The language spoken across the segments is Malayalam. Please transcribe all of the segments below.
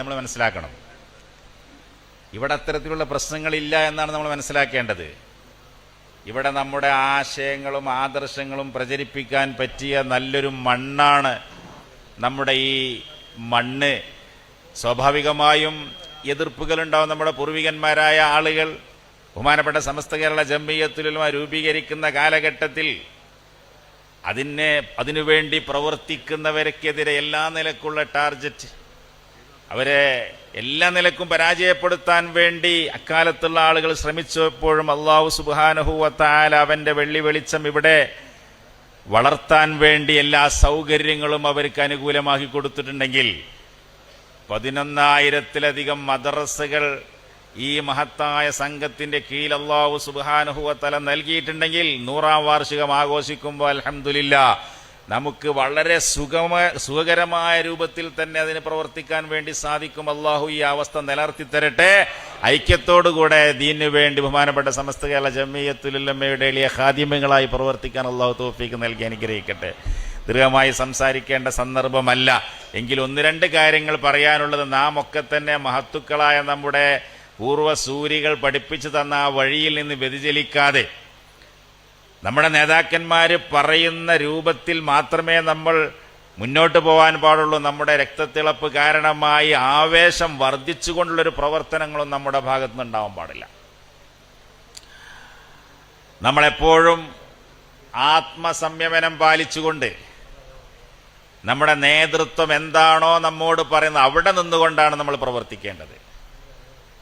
നമ്മൾ മനസ്സിലാക്കണം. ഇവിടെ അത്തരത്തിലുള്ള പ്രശ്നങ്ങളില്ല എന്നാണ് നമ്മൾ മനസ്സിലാക്കേണ്ടത്. ഇവിടെ നമ്മുടെ ആശയങ്ങളും ആദർശങ്ങളും പ്രചരിപ്പിക്കാൻ പറ്റിയ നല്ലൊരു മണ്ണാണ് നമ്മുടെ ഈ മണ്ണ്. സ്വാഭാവികമായും എതിർപ്പുകളുണ്ടാവും നമ്മുടെ പൂർവികന്മാരായ ആളുകൾ. ബഹുമാനപ്പെട്ട സമസ്ത കേരള ജമ്മിയത്തിലുമ രൂപീകരിക്കുന്ന കാലഘട്ടത്തിൽ അതിനെ അതിനുവേണ്ടി പ്രവർത്തിക്കുന്നവർക്കെതിരെ എല്ലാ നിലക്കുള്ള ടാർജറ്റ് അവരെ എല്ലാ നിലക്കും പരാജയപ്പെടുത്താൻ വേണ്ടി അക്കാലത്തുള്ള ആളുകൾ ശ്രമിച്ചപ്പോഴും അള്ളാഹു സുബാനഹുവത്താൽ അവന്റെ വെള്ളി വെളിച്ചം ഇവിടെ വളർത്താൻ വേണ്ടി എല്ലാ സൗകര്യങ്ങളും അവർക്ക് അനുകൂലമാക്കി കൊടുത്തിട്ടുണ്ടെങ്കിൽ പതിനൊന്നായിരത്തിലധികം മദ്രസകൾ ഈ മഹത്തായ സംഘത്തിന്റെ കീഴിൽ അള്ളാഹു സുബാനുഹുവത്തല നൽകിയിട്ടുണ്ടെങ്കിൽ നൂറാം വാർഷികം ആഘോഷിക്കുമ്പോൾ അലഹമില്ല നമുക്ക് വളരെ സുഖമ സുഖകരമായ രൂപത്തിൽ തന്നെ അതിന് പ്രവർത്തിക്കാൻ വേണ്ടി സാധിക്കും. അള്ളാഹു ഈ അവസ്ഥ നിലർത്തി തരട്ടെ ഐക്യത്തോടുകൂടെ ദീനു വേണ്ടി ബഹുമാനപ്പെട്ട സമസ്ത കേരള ജമ്മിയത്തുലമ്മയുടെ എളിയ ഹാദിമ്യങ്ങളായി പ്രവർത്തിക്കാൻ അള്ളാഹു തോഫീക്ക് നൽകി അനുഗ്രഹിക്കട്ടെ. ദീർഘമായി സംസാരിക്കേണ്ട സന്ദർഭമല്ല. എങ്കിൽ ഒന്ന് രണ്ട് കാര്യങ്ങൾ പറയാനുള്ളത് നാം ഒക്കെ തന്നെ മഹത്തുക്കളായ നമ്മുടെ പൂർവസൂരികൾ പഠിപ്പിച്ചു തന്ന ആ വഴിയിൽ നിന്ന് വ്യതിചലിക്കാതെ നമ്മുടെ നേതാക്കന്മാർ പറയുന്ന രൂപത്തിൽ മാത്രമേ നമ്മൾ മുന്നോട്ട് പോകാൻ പാടുള്ളൂ. നമ്മുടെ രക്തത്തിളപ്പ് കാരണമായി ആവേശം വർദ്ധിച്ചുകൊണ്ടുള്ളൊരു പ്രവർത്തനങ്ങളും നമ്മുടെ ഭാഗത്തു നിന്നുണ്ടാവാൻ പാടില്ല. നമ്മളെപ്പോഴും ആത്മസംയമനം പാലിച്ചുകൊണ്ട് നമ്മുടെ നേതൃത്വം എന്താണോ നമ്മോട് പറയുന്നത് അവിടെ നിന്നുകൊണ്ടാണ് നമ്മൾ പ്രവർത്തിക്കേണ്ടത്.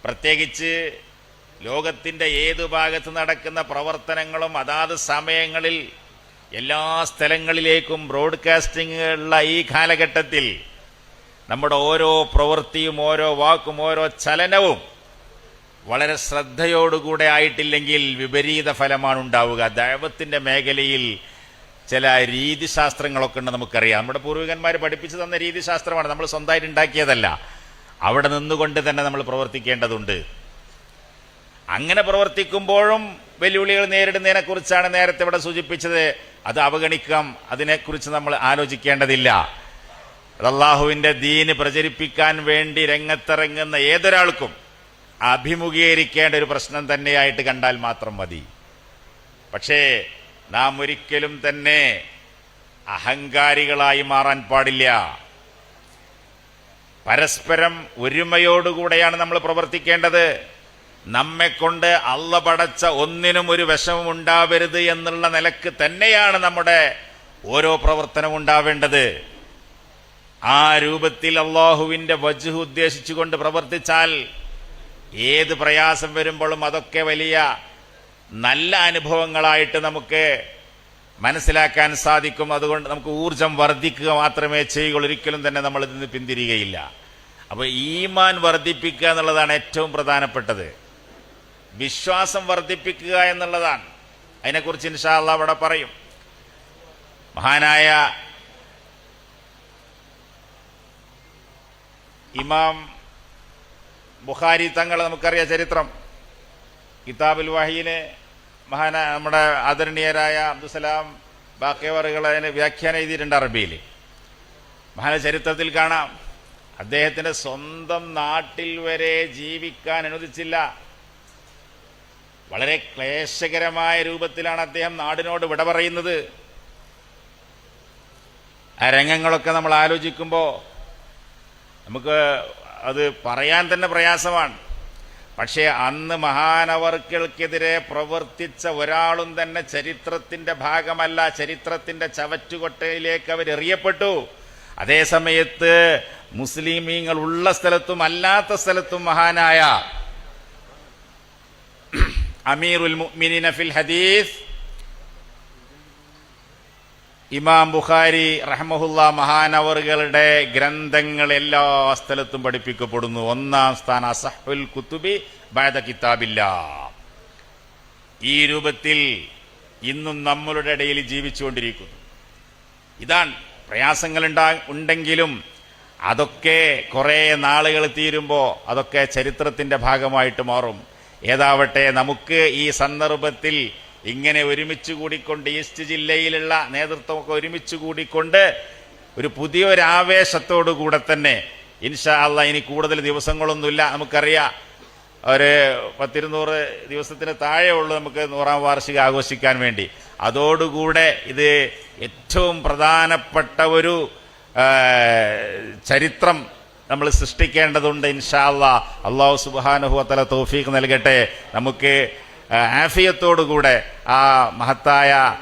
പ്രത്യേകിച്ച് ലോകത്തിന്റെ ഏതു ഭാഗത്ത് നടക്കുന്ന പ്രവർത്തനങ്ങളും അതാത് സമയങ്ങളിൽ എല്ലാ സ്ഥലങ്ങളിലേക്കും ബ്രോഡ്കാസ്റ്റിംഗ് ഉള്ള ഈ കാലഘട്ടത്തിൽ നമ്മുടെ ഓരോ പ്രവൃത്തിയും ഓരോ വാക്കും ഓരോ ചലനവും വളരെ ശ്രദ്ധയോടുകൂടെ ആയിട്ടില്ലെങ്കിൽ വിപരീത ഫലമാണ് ഉണ്ടാവുക. ദൈവത്തിന്റെ മേഖലയിൽ ചില രീതിശാസ്ത്രങ്ങളൊക്കെ ഉണ്ട് നമുക്കറിയാം. നമ്മുടെ പൂർവികന്മാർ പഠിപ്പിച്ചു തന്ന രീതിശാസ്ത്രമാണ് നമ്മൾ സ്വന്തമായിട്ട് ഉണ്ടാക്കിയതല്ല. അവിടെ നിന്നുകൊണ്ട് തന്നെ നമ്മൾ പ്രവർത്തിക്കേണ്ടതുണ്ട്. അങ്ങനെ പ്രവർത്തിക്കുമ്പോഴും വെല്ലുവിളികൾ നേരിടുന്നതിനെക്കുറിച്ചാണ് നേരത്തെ ഇവിടെ സൂചിപ്പിച്ചത്. അത് അവഗണിക്കാം. അതിനെക്കുറിച്ച് നമ്മൾ ആലോചിക്കേണ്ടതില്ല. അള്ളാഹുവിന്റെ ദീന് പ്രചരിപ്പിക്കാൻ വേണ്ടി രംഗത്തിറങ്ങുന്ന ഏതൊരാൾക്കും അഭിമുഖീകരിക്കേണ്ട ഒരു പ്രശ്നം തന്നെയായിട്ട് കണ്ടാൽ മാത്രം മതി. പക്ഷേ നാം ഒരിക്കലും തന്നെ അഹങ്കാരികളായി മാറാൻ പാടില്ല. പരസ്പരം ഒരുമയോടുകൂടെയാണ് നമ്മൾ പ്രവർത്തിക്കേണ്ടത്. നമ്മെ കൊണ്ട് അള്ള പടച്ച ഒന്നിനും ഒരു വിഷമം ഉണ്ടാവരുത് എന്നുള്ള നിലയ്ക്ക് തന്നെയാണ് നമ്മുടെ ഓരോ പ്രവർത്തനം ഉണ്ടാവേണ്ടത്. ആ രൂപത്തിൽ അള്ളാഹുവിന്റെ വജുഹ് ഉദ്ദേശിച്ചുകൊണ്ട് പ്രവർത്തിച്ചാൽ ഏത് പ്രയാസം വരുമ്പോഴും അതൊക്കെ വലിയ നല്ല അനുഭവങ്ങളായിട്ട് നമുക്ക് മനസ്സിലാക്കാൻ സാധിക്കും. അതുകൊണ്ട് നമുക്ക് ഊർജം വർദ്ധിക്കുക മാത്രമേ ചെയ്യുകയുള്ളൂ. ഒരിക്കലും തന്നെ നമ്മൾ ഇതിൽ നിന്ന് പിന്തിരികയില്ല. അപ്പോൾ ഈമാൻ വർദ്ധിപ്പിക്കുക എന്നുള്ളതാണ് ഏറ്റവും പ്രധാനപ്പെട്ടത്. വിശ്വാസം വർദ്ധിപ്പിക്കുക എന്നുള്ളതാണ്. അതിനെക്കുറിച്ച് ഇൻഷാല്ല അവിടെ പറയും. മഹാനായ ഇമാം ബുഖാരി തങ്ങൾ നമുക്കറിയാം ചരിത്രം. കിതാബുൽ വഹീനെ മഹാന നമ്മുടെ ആദരണീയരായ അബ്ദുസലാം ബാക്കിയവറുകൾ അതിന് വ്യാഖ്യാനം എഴുതിയിട്ടുണ്ട് അറബിയിൽ. മഹാന ചരിത്രത്തിൽ കാണാം. അദ്ദേഹത്തിന്റെ സ്വന്തം നാട്ടിൽ വരെ ജീവിക്കാൻ അനുവദിച്ചില്ല. വളരെ ക്ലേശകരമായ രൂപത്തിലാണ് അദ്ദേഹം നാടിനോട് വിട പറയുന്നത്. ആ രംഗങ്ങളൊക്കെ നമ്മൾ ആലോചിക്കുമ്പോൾ നമുക്ക് അത് പറയാൻ തന്നെ പ്രയാസമാണ്. പക്ഷേ അന്ന് മഹാനവർക്കൾക്കെതിരെ പ്രവർത്തിച്ച ഒരാളും തന്നെ ചരിത്രത്തിന്റെ ഭാഗമല്ല ചരിത്രത്തിന്റെ ചവറ്റുകൊട്ടയിലേക്ക് അവർ എറിയപ്പെട്ടു. അതേ സമയത്ത് മുസ്ലിമീങ്ങൾ ഉള്ള സ്ഥലത്തും അല്ലാത്ത സ്ഥലത്തും മഹാനായ അമീറുൽ മുഅ്മിനീന ഫിൽ ഹദീസ്. ഇമാം ബുഖാരി റഹ്മഹുല്ല മഹാനവറുകളുടെ ഗ്രന്ഥങ്ങൾ എല്ലാ സ്ഥലത്തും പഠിപ്പിക്കപ്പെടുന്നു. ഒന്നാം സ്ഥാനം അസഹുൽ കുത്തുബി ബാദ കിതാബില്ല. ഈ രൂപത്തിൽ ഇന്നും നമ്മളുടെ ഇടയിൽ ജീവിച്ചുകൊണ്ടിരിക്കുന്നു. ഇതാണ് പ്രയാസങ്ങൾ ഉണ്ടെങ്കിലും അതൊക്കെ കുറേ നാളുകൾ തീരുമ്പോൾ അതൊക്കെ ചരിത്രത്തിന്റെ ഭാഗമായിട്ട് മാറും. ഏതാവട്ടെ നമുക്ക് ഈ സന്ദർഭത്തിൽ ഇങ്ങനെ ഒരുമിച്ച് കൂടിക്കൊണ്ട് ഈസ്റ്റ് ജില്ലയിലുള്ള നേതൃത്വമൊക്കെ ഒരുമിച്ച് കൂടിക്കൊണ്ട് ഒരു പുതിയൊരാവേശത്തോടു കൂടെ തന്നെ ഇൻഷാ അല്ല ഇനി കൂടുതൽ ദിവസങ്ങളൊന്നുമില്ല നമുക്കറിയാം. ഒരു പത്തിരുന്നൂറ് ദിവസത്തിന് താഴെ ഉള്ളു നമുക്ക് നൂറാം വാർഷികം ആഘോഷിക്കാൻ വേണ്ടി. അതോടുകൂടെ ഇത് ഏറ്റവും പ്രധാനപ്പെട്ട ഒരു ചരിത്രം നമ്മൾ സൃഷ്ടിക്കേണ്ടതുണ്ട് ഇൻഷാല്ല അള്ളാഹു സുബാനുഹുവത്തല തോഫീക്ക് നൽകട്ടെ. നമുക്ക് ആഫിയത്തോടുകൂടെ ആ മഹത്തായ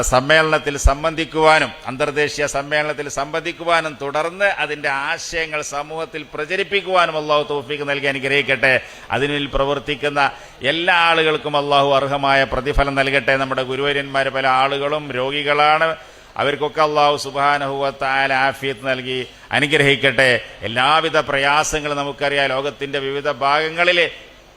സമ്മേളനത്തിൽ സംബന്ധിക്കുവാനും അന്തർദേശീയ സമ്മേളനത്തിൽ സംബന്ധിക്കുവാനും തുടർന്ന് അതിന്റെ ആശയങ്ങൾ സമൂഹത്തിൽ പ്രചരിപ്പിക്കുവാനും അള്ളാഹു തോഫീക്ക് നൽകി അനുഗ്രഹിക്കട്ടെ. അതിനിൽ പ്രവർത്തിക്കുന്ന എല്ലാ ആളുകൾക്കും അള്ളാഹു അർഹമായ പ്രതിഫലം നൽകട്ടെ. നമ്മുടെ ഗുരുവര്യന്മാർ പല ആളുകളും രോഗികളാണ്. അവർക്കൊക്കെ അള്ളാഹു സുബാനഹുവത്തായ ആഫിയത്ത് നൽകി അനുഗ്രഹിക്കട്ടെ. എല്ലാവിധ പ്രയാസങ്ങളും നമുക്കറിയാം. ലോകത്തിന്റെ വിവിധ ഭാഗങ്ങളിൽ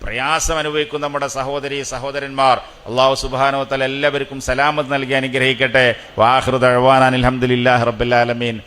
പ്രയാസം അനുഭവിക്കുന്ന നമ്മുടെ സഹോദരി സഹോദരന്മാർ. അള്ളാഹു സുബാനോത്തൽ എല്ലാവർക്കും സലാമത്ത് നൽകി അനുഗ്രഹിക്കട്ടെ. വാഹൃദ് അഹ്വാൻ അലഹമുല്ലാ റബ്ബുലാലമീൻ